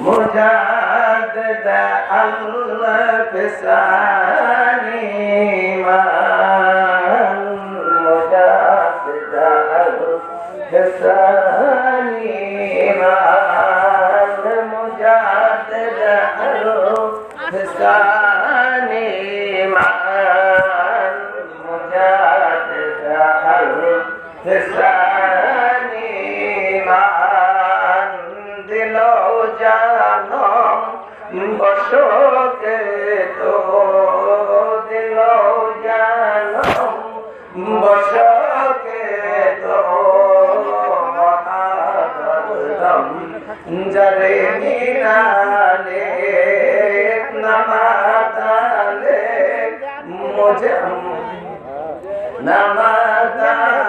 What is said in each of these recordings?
مجدد الفسان مان مجدد الفسان مان مجدد الفسان বসকে তো দিল জানম বসকে তো জরে মিনালে নমাতালে মুঝে নমতালে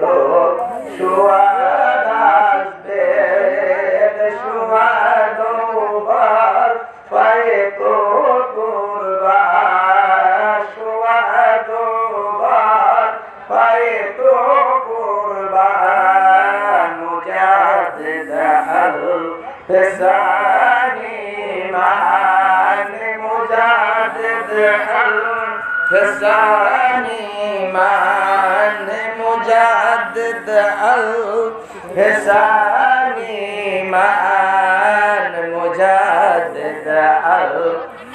তো সুয়াদ আসবে সুয়াদ পায়ে তো কুরবান, সুয়াদ পায়ে তো কুরবান, মুজাদ্দিদ আল ফিসানি মান, মুজাদ্দিদ আল ফিসানি মান। আল ফিসানি মান মুজাদ্দিদ আল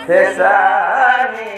ফিসানি